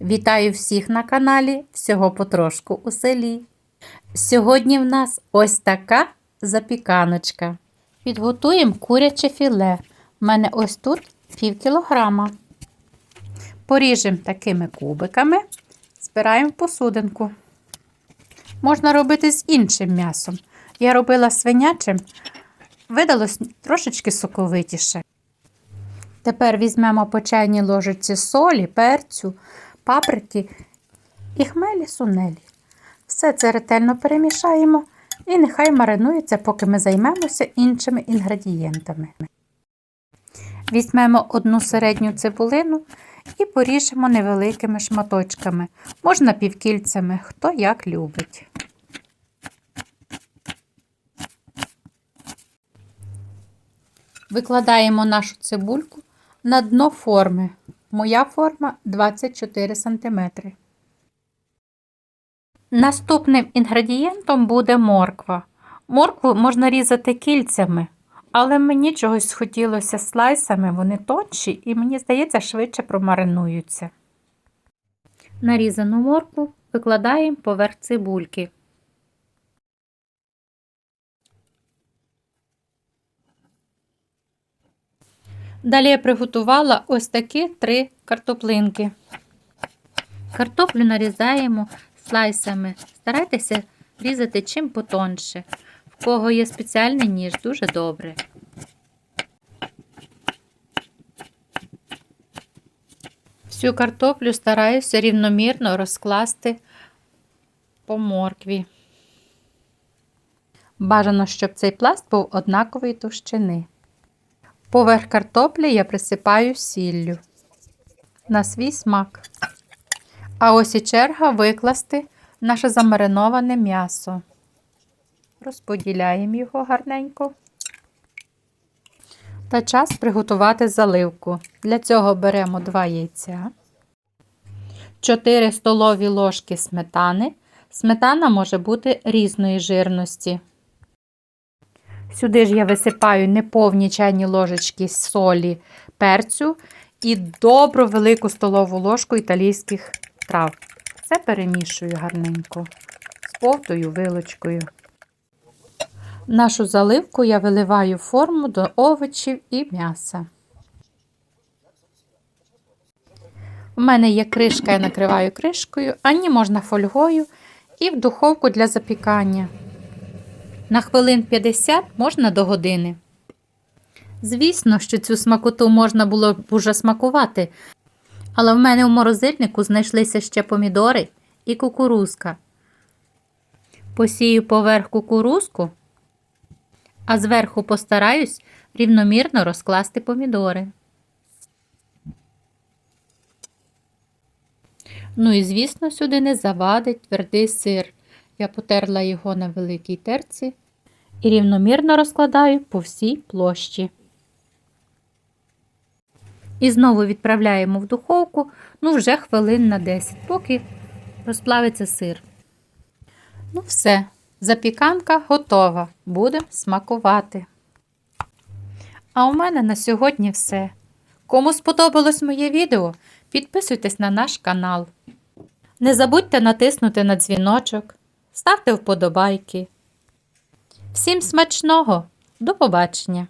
Вітаю всіх на каналі Всього потрошку у селі. Сьогодні в нас ось така запіканочка. Підготуємо куряче філе. У мене ось тут пів кілограма. Поріжемо такими кубиками, збираємо в посудинку. Можна робити з іншим м'ясом. Я робила свинячим, видалось трошечки соковитіше. Тепер візьмемо по чайній ложиці солі, перцю, паприки і хмелі сунелі. Все це ретельно перемішаємо і нехай маринується, поки ми займемося іншими інгредієнтами. Візьмемо одну середню цибулину і поріжемо невеликими шматочками, можна півкільцями, хто як любить. Викладаємо нашу цибульку на дно форми. Моя форма 24 см. Наступним інгредієнтом буде морква. Моркву можна різати кільцями, але мені чогось хотілося слайсами, вони тонші і, мені здається, швидше промаринуються. Нарізану моркву викладаємо поверх цибульки. Далі я приготувала ось такі три картоплинки. Картоплю нарізаємо слайсами. Старайтеся різати чим потонше. В кого є спеціальний ніж, дуже добре. Всю картоплю стараюся рівномірно розкласти по моркві. Бажано, щоб цей пласт був однакової товщини. Поверх картоплі я присипаю сіллю на свій смак. А ось і черга викласти наше замариноване м'ясо. Розподіляємо його гарненько. Та час приготувати заливку. Для цього беремо 2 яйця, 4 столові ложки сметани. Сметана може бути різної жирності. Сюди ж я висипаю неповні чайні ложечки солі, перцю і добру велику столову ложку італійських трав. Це перемішую гарненько з повтою вилочкою. Нашу заливку я виливаю в форму до овочів і м'яса. У мене є кришка, я накриваю кришкою, а ні можна фольгою і в духовку для запікання. На хвилин 50 можна до години. Звісно, що цю смакоту можна було б уже смакувати, але в мене в морозильнику знайшлися ще помідори і кукурузка. Посію поверх кукурузку, а зверху постараюсь рівномірно розкласти помідори. Ну і, звісно, сюди не завадить твердий сир. Я потерла його на великій терці і рівномірно розкладаю по всій площі. І знову відправляємо в духовку, ну вже хвилин на 10, поки розплавиться сир. Ну, все, запіканка готова. Будемо смакувати. А у мене на сьогодні все. Кому сподобалось моє відео, підписуйтесь на наш канал. Не забудьте натиснути на дзвіночок, ставте вподобайки. Всім смачного! До побачення!